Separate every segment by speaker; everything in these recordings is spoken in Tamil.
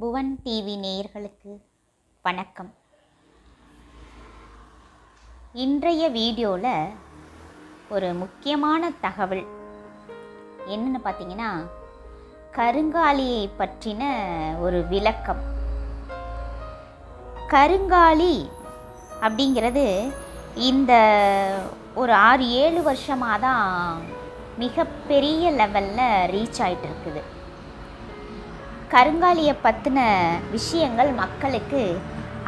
Speaker 1: புவன் டிவி நேயர்களுக்கு வணக்கம். இன்றைய வீடியோவில் ஒரு முக்கியமான தகவல். என்னன்னு பார்த்தீங்கன்னா கருங்காலியை பற்றின ஒரு விளக்கம். கருங்காலி அப்படிங்கிறது இந்த ஒரு ஆறு ஏழு வருஷமாக தான் மிகப்பெரிய லெவலில் ரீச் ஆகிட்டு இருக்குது கருங்காலியை பற்றின விஷயங்கள் மக்களுக்கு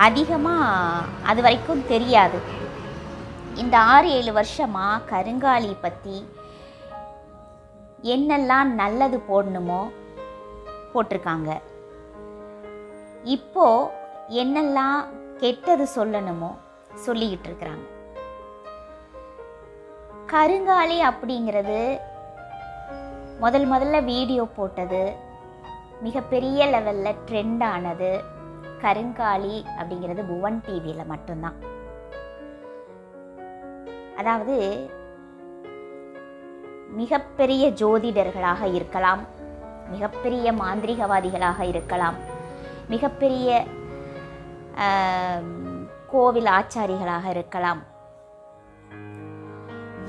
Speaker 1: அதிகமாக அது வரைக்கும் தெரியாது. இந்த ஆறு ஏழு வருஷமாக கருங்காலி பற்றி என்னெல்லாம் நல்லது போடணுமோ போட்டிருக்காங்க. இப்போ என்னெல்லாம் கெட்டது சொல்லணுமோ சொல்லிக்கிட்டு இருக்கிறாங்க கருங்காலி அப்படிங்கிறது முதல் முதல்ல வீடியோ போட்டது மிகப்பெரிய லெவலில் ட்ரெண்ட் ஆனது கருங்காலி அப்படிங்கிறது புவன் டிவியில் மட்டும்தான். அதாவது மிகப்பெரிய ஜோதிடர்களாக இருக்கலாம் மிகப்பெரிய மாந்திரிகவாதிகளாக இருக்கலாம் மிகப்பெரிய கோவில் ஆச்சாரிகளாக இருக்கலாம்.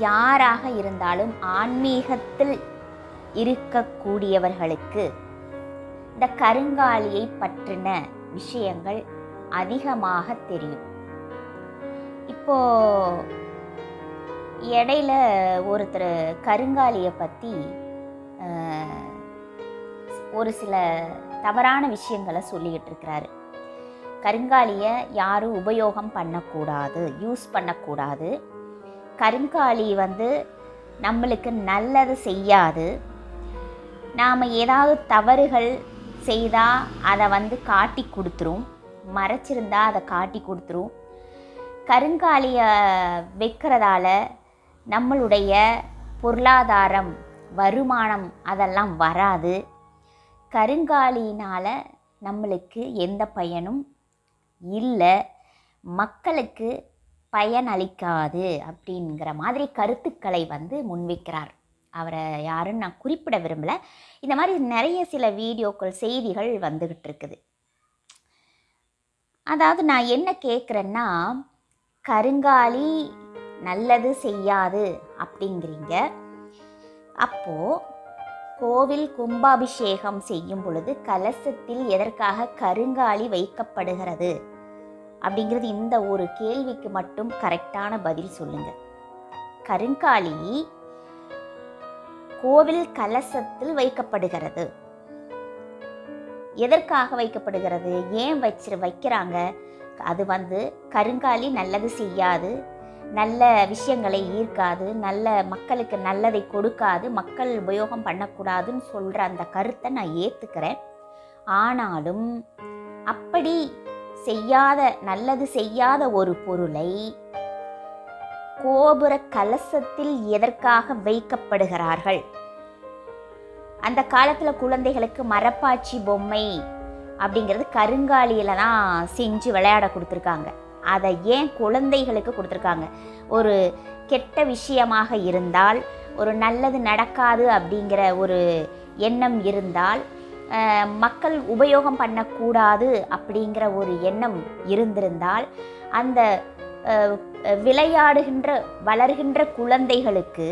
Speaker 1: யாராக இருந்தாலும் ஆன்மீகத்தில் இருக்கக்கூடியவர்களுக்கு இந்த கருங்காலியை பற்றின விஷயங்கள் அதிகமாக தெரியும். இப்போ இடையில ஒருத்தர் கருங்காலியை பற்றி ஒரு சில தவறான விஷயங்களை சொல்லிக்கிட்டு இருக்கிறாரு. கருங்காலியை யாரும் உபயோகம் பண்ணக்கூடாது யூஸ் பண்ணக்கூடாது. கருங்காலி வந்து நம்மளுக்கு நல்லது செய்யாது. நாம் ஏதாவது தவறுகள் செய்தால் அதை வந்து காட்டி கொடுத்துரும். மறைச்சிருந்தா அதை காட்டி கொடுத்துரும். கருங்காலியை வைக்கிறதால நம்மளுடைய பொருளாதாரம் வருமானம் அதெல்லாம் வராது. கருங்காலினால் நம்மளுக்கு எந்த பயனும் இல்லை. மக்களுக்கு பயனளிக்காது அப்படிங்கிற மாதிரி கருத்துக்களை வந்து முன்வைக்கிறார். அவரை யாருன்னு நான் குறிப்பிட விரும்பலை. இந்த மாதிரி நிறைய சில வீடியோக்கள் செய்திகள் வந்துக்கிட்டு இருக்குது அதாவது நான் என்ன கேட்குறேன்னா கருங்காலி நல்லது செய்யாது அப்படிங்கிறீங்க. அப்போது கோவில் கும்பாபிஷேகம் செய்யும் பொழுது கலசத்தில் எதற்காக கருங்காலி வைக்கப்படுகிறது? அப்படிங்கிறது இந்த ஒரு கேள்விக்கு மட்டும் கரெக்டான பதில் சொல்லுங்கள் கருங்காலி கோவில் கலசத்தில் வைக்கப்படுகிறது. எதற்காக வைக்கப்படுகிறது? ஏன் வச்சு வைக்கிறாங்க? அது வந்து கருங்காலி நல்லது செய்யாது. நல்ல விஷயங்களை ஈர்க்காது. நல்ல மக்களுக்கு நல்லதை கொடுக்காது. மக்கள் உபயோகம் பண்ணக்கூடாதுன்னு சொல்கிற அந்த கருத்தை நான் ஏற்றுக்கிறேன் ஆனாலும் அப்படி செய்யாத நல்லது செய்யாத ஒரு பொருளை கோபுர கலசத்தில் எதற்காக வைக்கப்படுகிறார்கள்? அந்த காலத்தில் குழந்தைகளுக்கு மரப்பாச்சி பொம்மை அப்படிங்கிறது கருங்காலியில தான் செஞ்சு விளையாட கொடுத்துருக்காங்க. அதை ஏன் குழந்தைகளுக்கு கொடுத்துருக்காங்க? ஒரு கெட்ட விஷயமாக இருந்தால் ஒரு நல்லது நடக்காது அப்படிங்கிற ஒரு எண்ணம் இருந்தால் மக்கள் உபயோகம் பண்ணக்கூடாது அப்படிங்கிற ஒரு எண்ணம் இருந்திருந்தால் அந்த விளையாடுகின்ற வளர்கின்ற குழந்தைகளுக்கு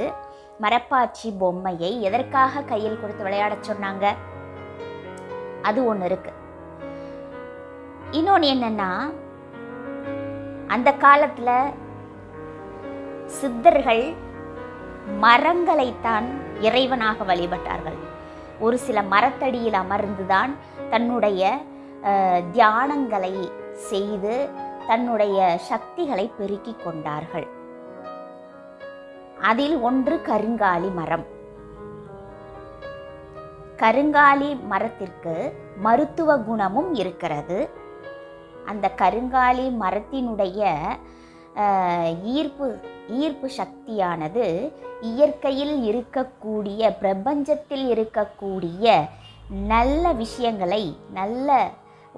Speaker 1: மரப்பாச்சி பொம்மையை எதற்காக கையில் கொடுத்து விளையாட சொன்னாங்க? அது ஒன்று இருக்கு. இன்னொன்று என்னன்னா அந்த காலத்தில் சித்தர்கள் மரங்களைத்தான் இறைவனாக வழிபட்டார்கள். ஒரு சில மரத்தடியில் அமர்ந்துதான் தன்னுடைய தியானங்களை செய்து தன்னுடைய சக்திகளை பெருக்கிக் கொண்டார்கள். அதில் ஒன்று கருங்காலி மரம். கருங்காலி மரத்திற்கு மருத்துவ குணமும் இருக்கிறது. அந்த கருங்காலி மரத்தினுடைய ஈர்ப்பு ஈர்ப்பு சக்தியானது இயற்கையில் இருக்கக்கூடிய பிரபஞ்சத்தில் இருக்கக்கூடிய நல்ல விஷயங்களை நல்ல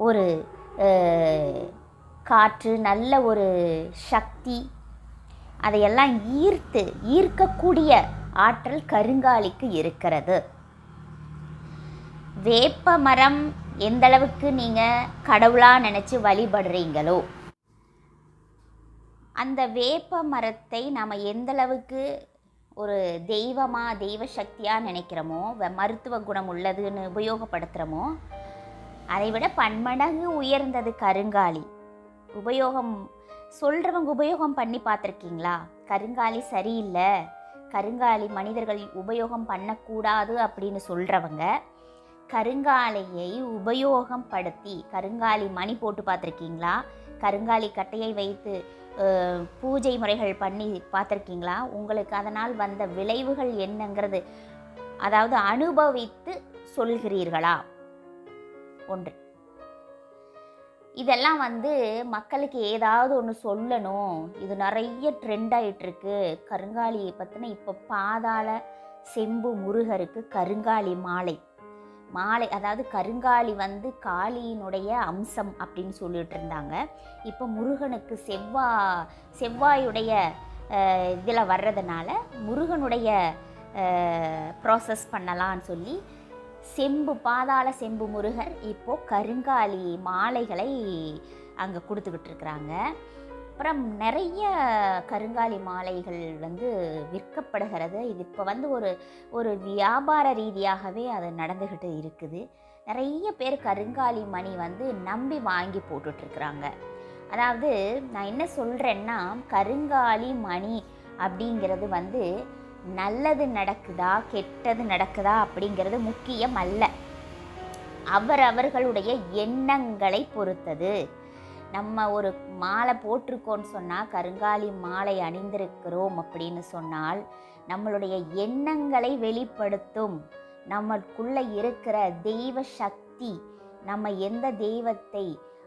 Speaker 1: ஒரு காற்று நல்ல ஒரு சக்தி. அதையெல்லாம் ஈர்த்து ஈர்க்கக்கூடிய ஆற்றல் கருங்காலிக்கு இருக்கிறது. வேப்ப மரம் எந்தளவுக்கு நீங்கள் கடவுளாக நினச்சி வழிபடுறீங்களோ அந்த வேப்ப மரத்தை நாம் எந்தளவுக்கு ஒரு தெய்வமாக தெய்வ சக்தியாக நினைக்கிறோமோ வ- மருத்துவ குணம் உள்ளதுன்னு உபயோகப்படுத்துகிறோமோ அதை விட பன்மடங்கு உயர்ந்தது கருங்காலி. உபயோகம் சொல்கிறவங்க உபயோகம் பண்ணி பார்த்துருக்கீங்களா? கருங்காலி சரியில்லை. கருங்காலி மனிதர்கள் உபயோகம் பண்ணக்கூடாது அப்படின்னு சொல்கிறவங்க கருங்காலையை உபயோகம் படுத்தி கருங்காலி மணி போட்டு பார்த்துருக்கீங்களா? கருங்காலி கட்டையை வைத்து பூஜை முறைகள் பண்ணி பார்த்துருக்கீங்களா? உங்களுக்கு அதனால் வந்த விளைவுகள் என்னங்கிறது அதாவது அனுபவித்து சொல்கிறீர்களா? ஒன்று. இதெல்லாம் வந்து மக்களுக்கு ஏதாவது ஒன்று சொல்லணும். இது நிறைய ட்ரெண்ட் ஆகிட்டுருக்கு கருங்காலியை பற்றின இப்போ பாதாள செம்பு முருகருக்கு கருங்காலி மாலை. மாலை அதாவது கருங்காலி வந்து காளியினுடைய அம்சம் அப்படின்னு சொல்லிட்டு இருந்தாங்க. இப்போ முருகனுக்கு செவ்வா செவ்வாயுடைய இதில் வர்றதுனால முருகனுடைய ப்ராசஸ் பண்ணலான்னு சொல்லி செம்பு பாதாள செம்பு முருகர் இப்போது கருங்காலி மாலைகளை அங்கே கொடுத்துக்கிட்டு இருக்கிறாங்க அப்புறம் நிறைய கருங்காலி மாலைகள் வந்து விற்கப்படுகிறது. இது இப்போ வந்து ஒரு ஒரு வியாபார ரீதியாகவே அது நடந்துக்கிட்டு இருக்குது. நிறைய பேர் கருங்காலி மணி வந்து நம்பி வாங்கி போட்டுட்ருக்குறாங்க. அதாவது நான் என்ன சொல்கிறேன்னா கருங்காலி மணி அப்படிங்கிறது வந்து நல்லது நடக்குதா கெட்டது நடக்குதா அப்படிங்கிறது முக்கியம் அல்ல. அவரவர்களுடைய எண்ணங்களை பொறுத்தது. நம்ம ஒரு மாலை போட்டிருக்கோன்னு சொன்னால் கருங்காலி மாலை அணிந்திருக்கிறோம் அப்படின்னு சொன்னால் நம்மளுடைய எண்ணங்களை வெளிப்படுத்தும். நம்மளுக்குள்ளே இருக்கிற தெய்வ சக்தி நம்ம எந்த தெய்வத்தை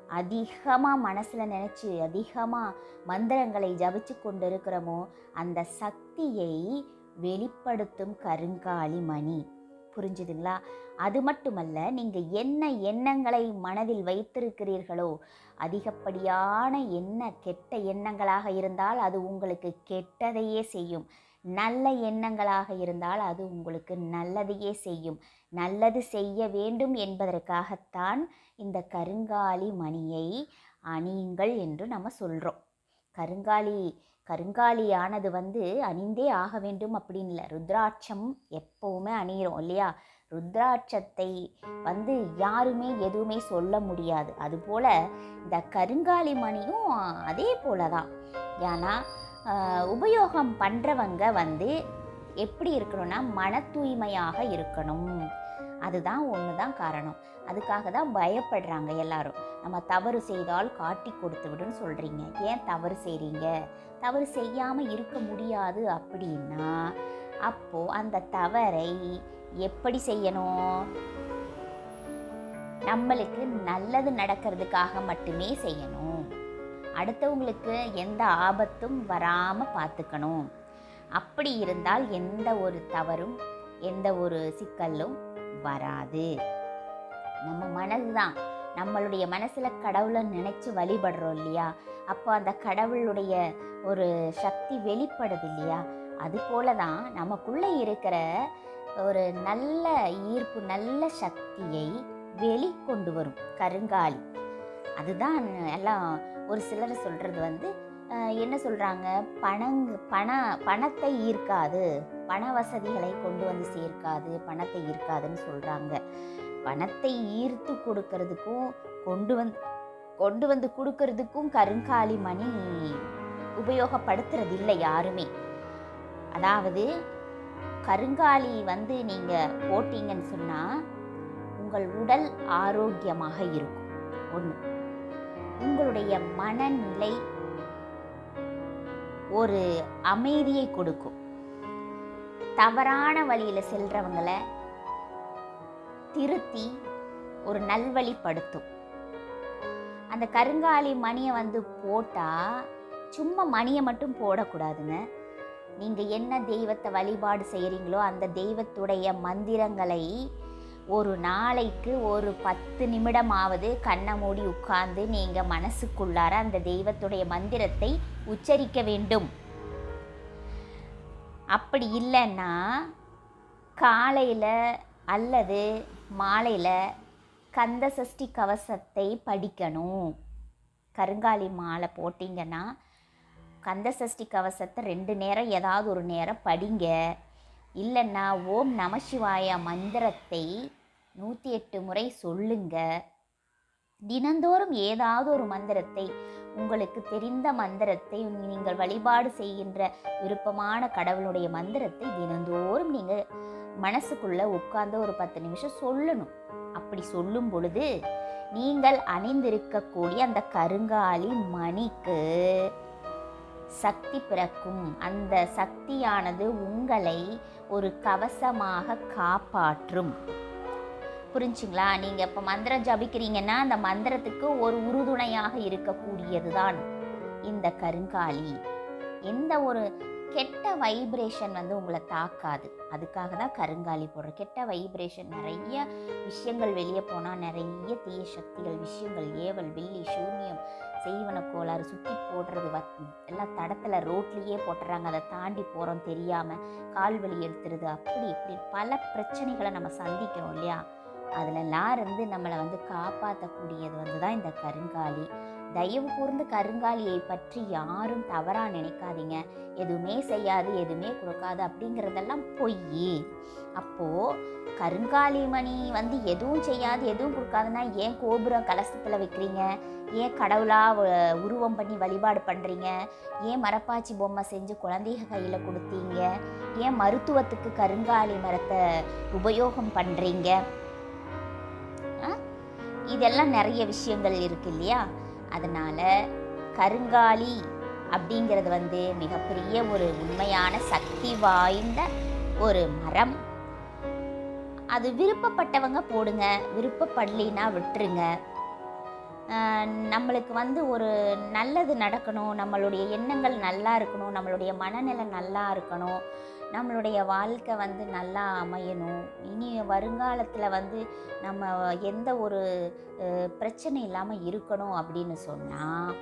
Speaker 1: அதிகமாக மனசில் நினச்சி அதிகமாக மந்திரங்களை ஜபிச்சு கொண்டு இருக்கிறோமோ அந்த சக்தியை வெளிப்படுத்தும் கருங்காலி மணி. புரிஞ்சுதுங்களா? அது மட்டுமல்ல நீங்கள் என்ன எண்ணங்களை மனதில் வைத்திருக்கிறீர்களோ அதிகப்படியான என்ன கெட்ட எண்ணங்களாக இருந்தால் அது உங்களுக்கு கெட்டதையே செய்யும். நல்ல எண்ணங்களாக இருந்தால் அது உங்களுக்கு நல்லதையே செய்யும். நல்லது செய்ய வேண்டும் என்பதற்காகத்தான் இந்த கருங்காலி மணியை அணியுங்கள் என்று நம்ம சொல்கிறோம் கருங்காலி கருங்காலியானது வந்து அணிந்தே ஆக வேண்டும் அப்படின்னு இல்லை ருத்ராட்சம் எப்போவுமே அணியிறோம் இல்லையா? ருத்ராட்சத்தை வந்து யாருமே எதுவுமே சொல்ல முடியாது. அதுபோல் இந்த கருங்காலி மணியும் அதே போல தான் ஏன்னா உபயோகம் பண்ணுறவங்க வந்து எப்படி இருக்கணும்னா மன தூய்மையாக இருக்கணும். அதுதான் ஒன்று தான் காரணம். அதுக்காக தான் பயப்படுறாங்க எல்லாரும். நம்ம தவறு செய்தால் காட்டி கொடுத்து விடுன்னு சொல்கிறீங்க ஏன் தவறு செய்கிறீங்க தவறு செய்யாமல் இருக்க முடியாது அப்படின்னா அப்போது அந்த தவறை எப்படி செய்யணும்? நம்மளுக்கு நல்லது நடக்கிறதுக்காக மட்டுமே செய்யணும். அடுத்தவங்களுக்கு எந்த ஆபத்தும் வராமல் பார்த்துக்கணும். அப்படி இருந்தால் எந்த ஒரு தவறும் எந்த ஒரு சிக்கலும் வராது. நம்ம மனது தான் நம்மளுடைய மனசில் கடவுளை நினச்சி வழிபடுறோம் இல்லையா? அப்போ அந்த கடவுளுடைய ஒரு சக்தி வெளிப்படுது இல்லையா? அது போல தான் நமக்குள்ளே இருக்கிற ஒரு நல்ல ஈர்ப்பு நல்ல சக்தியை வெளிக்கொண்டு வரும். கருங்காலி. அதுதான் எல்லாம் ஒரு சிலர் சொல்கிறது வந்து என்ன சொல்கிறாங்க பணங் பண பணத்தை ஈர்க்காது. பண வசதிகளை கொண்டு வந்து சேர்க்காது. பணத்தை ஈர்க்காதுன்னு சொல்கிறாங்க பணத்தை ஈர்த்து கொடுக்கறதுக்கும் கொண்டு வந்து கொண்டு வந்து கொடுக்கறதுக்கும் கருங்காலி மணி உபயோகப்படுத்துறது இல்லை யாருமே. அதாவது கருங்காலி வந்து நீங்கள் போட்டீங்கன்னு சொன்னால் உங்கள் உடல் ஆரோக்கியமாக இருக்கும். ஒன்று உங்களுடைய மனநிலை ஒரு அமைதியை கொடுக்கும். தவறான வழியில் செல்றவங்களை திருத்தி ஒரு நல்வழிப்படுத்தும். அந்த கருங்காலி மணியை வந்து போட்டால் சும்மா மணியை மட்டும் போடக்கூடாதுங்க. நீங்கள் என்ன தெய்வத்தை வழிபாடு செய்கிறீங்களோ அந்த தெய்வத்துடைய மந்திரங்களை ஒரு நாளைக்கு ஒரு பத்து நிமிடமாவது கண்ணை மூடி உட்கார்ந்து நீங்கள் மனசுக்குள்ளார அந்த தெய்வத்துடைய மந்திரத்தை உச்சரிக்க வேண்டும். அப்படி இல்லைன்னா காலையில் அல்லது மாலையில் கந்த சஷ்டி கவசத்தை படிக்கணும். கருங்காலி மாலை போட்டிங்கன்னா கந்த சஷ்டி கவசத்தை ரெண்டு நேரம் ஏதாவது ஒரு நேரம் படிங்க. இல்லைன்னா ஓம் நமசிவாய மந்திரத்தை நூற்றி எட்டு முறை சொல்லுங்க. தினந்தோறும் ஏதாவது ஒரு மந்திரத்தை உங்களுக்கு தெரிந்த மந்திரத்தை நீங்கள் வழிபாடு செய்கின்ற விருப்பமான கடவுளுடைய மந்திரத்தை தினந்தோறும் நீங்கள் மனசுக்குள்ள உட்கார்ந்து ஒரு பத்து நிமிஷம் சொல்லணும். அப்படி சொல்லும் பொழுது நீங்கள் அணிந்திருக்கக்கூடிய அந்த கருங்காலி மணிக்கு சக்தி பிறக்கும். அந்த சக்தியானது உங்களை ஒரு கவசமாக காப்பாற்றும். புரிஞ்சுங்களா? நீங்கள் இப்போ மந்திரம் ஜபிக்கிறீங்கன்னா அந்த மந்திரத்துக்கு ஒரு உறுதுணையாக இருக்கக்கூடியது தான் இந்த கருங்காலி. எந்த ஒரு கெட்ட வைப்ரேஷன் வந்து உங்களை தாக்காது. அதுக்காக தான் கருங்காலி போடுறோம். கெட்ட வைப்ரேஷன் நிறைய விஷயங்கள் வெளியே போனால் நிறைய தீய சக்திகள் விஷயங்கள் ஏவல் வெள்ளி சூன்யம் செய்வன கோளாறு சுற்றி போடுறது வ எல்லாம் தடத்தில் ரோட்லேயே போட்டுறாங்க. அதை தாண்டி போகிறோம் தெரியாமல் கால் வலி எடுத்துருது. அப்படி இப்படி பல பிரச்சனைகளை நம்ம சந்திக்கிறோம் இல்லையா? அதிலெல்லாம் இருந்து நம்மளை வந்து காப்பாற்றக்கூடியது வந்து தான் இந்த கருங்காலி. தயவு கூர்ந்து கருங்காலியை பற்றி யாரும் தவறாக நினைக்காதீங்க. எதுவுமே செய்யாது எதுவுமே கொடுக்காது அப்படிங்கிறதெல்லாம் பொய் அப்போது கருங்காலி மணி வந்து எதுவும் செய்யாது எதுவும் கொடுக்காதுன்னா ஏன் கோபுரம் கலசத்தில் வைக்கிறீங்க? ஏன் கடவுளாக உருவம் பண்ணி வழிபாடு பண்ணுறீங்க ஏன் மரப்பாச்சி பொம்மை செஞ்சு குழந்தைக கையில் கொடுத்தீங்க? ஏன் மருத்துவத்துக்கு கருங்காலி மரத்தை உபயோகம் பண்ணுறீங்க இதெல்லாம் நிறைய விஷயங்கள் இருக்கு இல்லையா? அதனால் கருங்காலி அப்படிங்கிறது வந்து மிகப்பெரிய ஒரு உண்மையான சக்தி வாய்ந்த ஒரு மரம். அது விருப்பப்பட்டவங்க போடுங்க விருப்பப்படலினா விட்டுருங்க. நம்மளுக்கு வந்து ஒரு நல்லது நடக்கணும் நம்மளுடைய எண்ணங்கள் நல்லா இருக்கணும் நம்மளுடைய மனநிலை நல்லா இருக்கணும். நம்மளுடைய வாழ்க்கை வந்து நல்லா அமையணும். இனி வருங்காலத்தில் வந்து நம்ம எந்த ஒரு பிரச்சனை இல்லாமல் இருக்கணும் அப்படின்னு சொன்னால்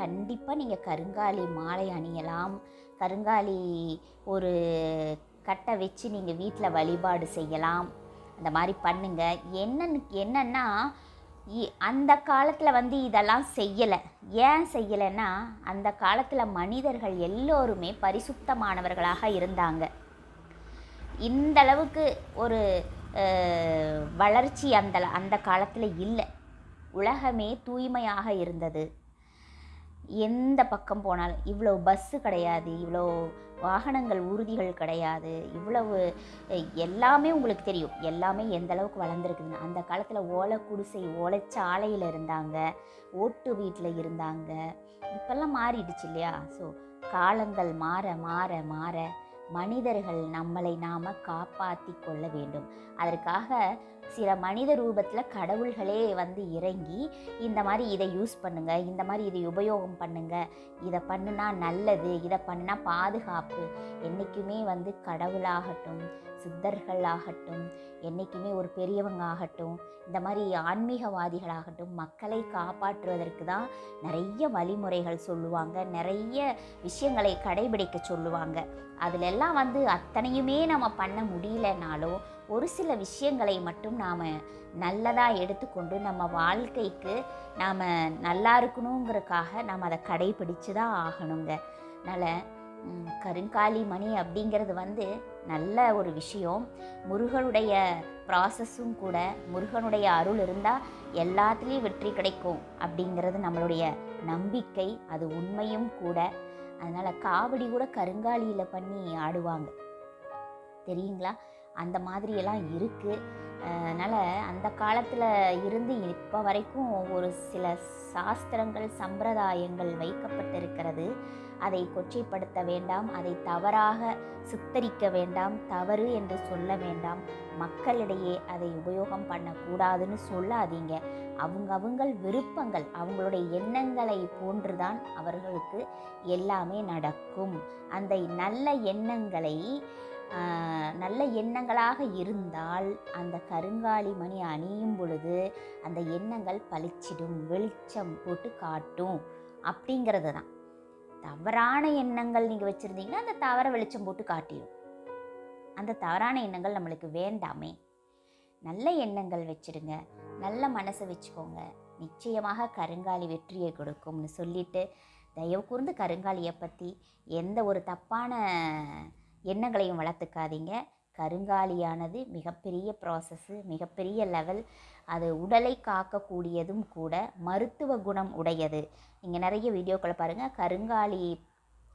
Speaker 1: கண்டிப்பாக நீங்கள் கருங்காலி மாலை அணியலாம். கருங்காலி ஒரு கட்டை வச்சு நீங்கள் வீட்டில் வழிபாடு செய்யலாம். அந்த மாதிரி பண்ணுங்கள் என்னன்னு என்னென்னா அந்த காலத்தில் வந்து இதெல்லாம் செய்யலை. ஏன் செய்யலைன்னா அந்த காலத்தில் மனிதர்கள் எல்லோருமே பரிசுத்தமானவர்களாக இருந்தாங்க. இந்த அளவுக்கு ஒரு வளர்ச்சி அந்த அந்த காலத்தில் இல்லை. உலகமே தூய்மையாக இருந்தது. எந்த பக்கம் போனாலும் இவ்வளோ பஸ்ஸு கிடையாது இவ்வளோ வாகனங்கள் ஊர்திகள் கிடையாது. இவ்வளவு எல்லாமே உங்களுக்கு தெரியும். எல்லாமே எந்த அளவுக்கு வளர்ந்துருக்குதுன்னு. அந்த காலத்தில் ஓலை குடிசை ஓலைச்சாலையில் இருந்தாங்க. ஓட்டு வீட்டில் இருந்தாங்க. இப்பெல்லாம் மாறிடுச்சு இல்லையா? ஸோ காலங்கள் மாற மாற மாற மனிதர்கள் நம்மளை நாம் காப்பாற்றி கொள்ள வேண்டும். அதற்காக சில மனித ரூபத்தில் கடவுள்களே வந்து இறங்கி இந்த மாதிரி இதை யூஸ் பண்ணுங்கள் இந்த மாதிரி இதை உபயோகம் பண்ணுங்கள் இதை பண்ணுனா நல்லது இதை பண்ணா பாதுகாப்பு. என்றைக்குமே வந்து கடவுளாகட்டும் சித்தர்கள் ஆகட்டும் என்றைக்குமே ஒரு பெரியவங்க ஆகட்டும் இந்த மாதிரி ஆன்மீகவாதிகளாகட்டும் மக்களை காப்பாற்றுவதற்கு தான் நிறைய வழிமுறைகள் சொல்லுவாங்க நிறைய விஷயங்களை கடைபிடிக்க சொல்லுவாங்க. அதிலெல்லாம் வந்து அத்தனையுமே நம்ம பண்ண முடியலனாலும் ஒரு சில விஷயங்களை மட்டும் நாம் நல்லதாக எடுத்துக்கொண்டு நம்ம வாழ்க்கைக்கு நாம் நல்லா இருக்கணுங்கிறக்காக நாம் அதை கடைபிடிச்சு தான் ஆகணுங்க. அதனால் கருங்காலி மணி அப்படிங்கிறது வந்து நல்ல ஒரு விஷயம். முருகனுடைய ப்ராசஸும் கூட முருகனுடைய அருள் இருந்தால் எல்லாத்துலேயும் வெற்றி கிடைக்கும் அப்படிங்கிறது நம்மளுடைய நம்பிக்கை. அது உண்மையும் கூட. அதனால் காவடி கூட கருங்காலியில் பண்ணி ஆடுவாங்க. தெரியுங்களா? அந்த மாதிரியெல்லாம் இருக்குது அதனால் அந்த காலத்தில் இருந்து இப்போ வரைக்கும் ஒரு சில சாஸ்திரங்கள் சம்பிரதாயங்கள் வைக்கப்பட்டிருக்கிறது. அதை கொச்சைப்படுத்த வேண்டாம் அதை தவறாக சித்தரிக்க வேண்டாம் தவறு என்று சொல்ல வேண்டாம். மக்களிடையே அதை உபயோகம் பண்ணக்கூடாதுன்னு சொல்லாதீங்க. அவங்க அவங்கள் விருப்பங்கள் அவங்களுடைய எண்ணங்களை போன்றுதான் அவர்களுக்கு எல்லாமே நடக்கும். அந்த நல்ல எண்ணங்களை நல்ல எண்ணங்களாக இருந்தால் அந்த கருங்காலி மணி அணியும் பொழுது அந்த எண்ணங்கள் பளிச்சிடும் வெளிச்சம் போட்டு காட்டும் அப்படிங்கிறது தான். தவறான எண்ணங்கள் நீங்கள் வச்சுருந்தீங்கன்னா அந்த தவற வெளிச்சம் போட்டு காட்டிடும் அந்த தவறான எண்ணங்கள் நம்மளுக்கு வேண்டாமே. நல்ல எண்ணங்கள் வச்சுடுங்க. நல்ல மனசை வச்சுக்கோங்க. நிச்சயமாக கருங்காலி வெற்றியை கொடுக்கும்னு சொல்லிட்டு தயவு கூர்ந்து கருங்காலியை பற்றி எந்த ஒரு தப்பான எண்ணங்களையும் வளர்த்துக்காதீங்க. கருங்காலியானது மிகப்பெரிய ப்ராசஸ்ஸு மிகப்பெரிய லெவல் அது உடலை காக்கக்கூடியதும் கூட மருத்துவ குணம் உடையது. நீங்கள் நிறைய வீடியோக்களை பாருங்கள் கருங்காலி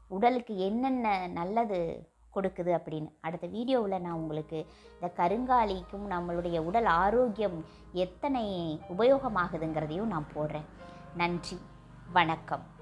Speaker 1: உடலுக்கு என்னென்ன நல்லது கொடுக்குது அப்படின்னு. அடுத்த வீடியோவில் நான் உங்களுக்கு இந்த கருங்காலிக்கும் நம்மளுடைய உடல் ஆரோக்கியம் எத்தனை உபயோகமாகுதுங்கிறதையும் நான் போடுறேன். நன்றி. வணக்கம்.